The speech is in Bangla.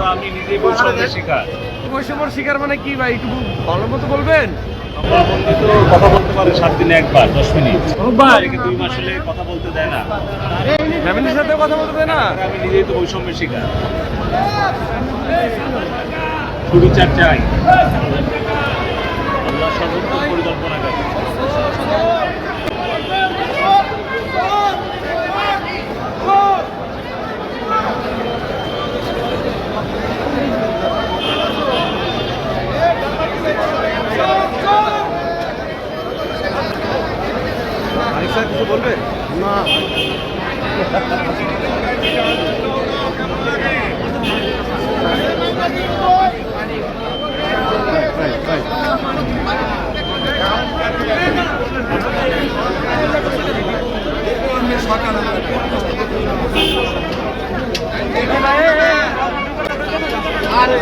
তো আমি নিজেই বৈষম্যের শিকার। বৈষম্যর শিকার মানে কি ভাই? একটু ভালো মতো বলবেন? তো কথা বলতে পারে সাত দিনে একবার দশ মিনিট। দুই মাস হলে কথা বলতে দেয় না। ফ্যামিলির সাথে কথা বলতে দেয় না? আমি নিজেই তো বৈষম্যের শিকার। সুবিচার চাই। স্যার কিছু বলবেন না। আরে।